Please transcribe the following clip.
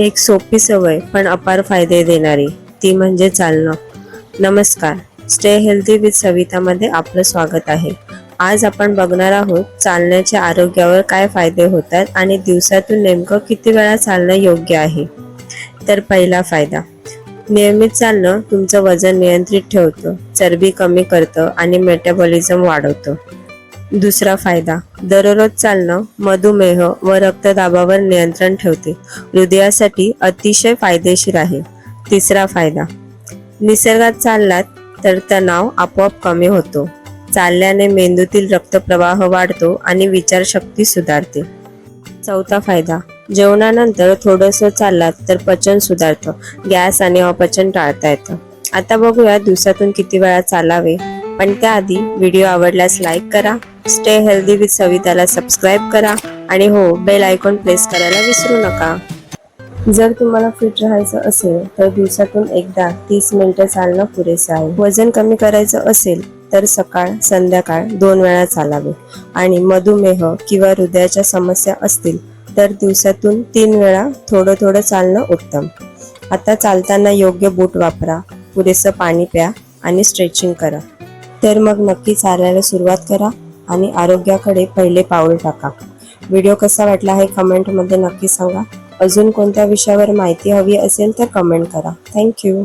एक सोपी सवय पण अपार फायदे देणारी. ती म्हणजे चालणं. नमस्कार. स्टे हेल्दी विथ सवितामध्ये आपलं स्वागत आहे. आज आपण बघणार आहोत चालण्याच्या आरोग्यावर काय फायदे होतात आणि दिवसातून नेमकं किती वेळा चालणं योग्य आहे. तर पहिला फायदा. नियमित चालणं तुमचं वजन नियंत्रित ठेवतं चरबी कमी करतं आणि मेटाबॉलिझम वाढवतं. दुसरा फायदा. दररोज चालणं मधुमेह व रक्तदाबावर नियंत्रण ठेवते. हृदयासाठी अतिशय फायदेशीर आहे. तिसरा फायदा. निसर्गात चाललात तर तणाव आपोआप कमी होतो. चालल्याने मेंदूतील रक्तप्रवाह वाढतो आणि विचारशक्ती सुधारते. चौथा फायदा. जेवणानंतर थोडंसं चाललात तर पचन सुधारतं. गॅस आणि अपचन टाळता येतं. आता बघूया दिवसातून किती वेळा चालावे? पण त्याआधी व्हिडिओ आवडल्यास लाईक करा स्टे हेल्दी विथ सविताला सबस्क्राईब करा आणि हो बेल आयकॉन प्रेस करायला विसरू नका. जर तुम्हाला फिट राहायचं असेल तर दिवसातून एकदा तीस मिनिटं चालणं पुरेसं आहे. वजन कमी करायचं असेल तर सकाळ संध्याकाळ दोन वेळा चालावे. आणि मधुमेह किंवा हृदयाच्या समस्या असतील तर दिवसातून तीन वेळा थोडं थोडं चालणं उत्तम. आता चालताना योग्य बूट वापरा पुरेसं पाणी प्या आणि स्ट्रेचिंग करा. तर मग नक्की चालायला सुरुवात करा आणि आरोग्याकडे पहिले पाऊल टाका. व्हिडिओ कसा वाटला हे कमेंटमध्ये नक्की सांगा. अजून कोणत्या विषयावर माहिती हवी असेल तर कमेंट करा. थँक्यू.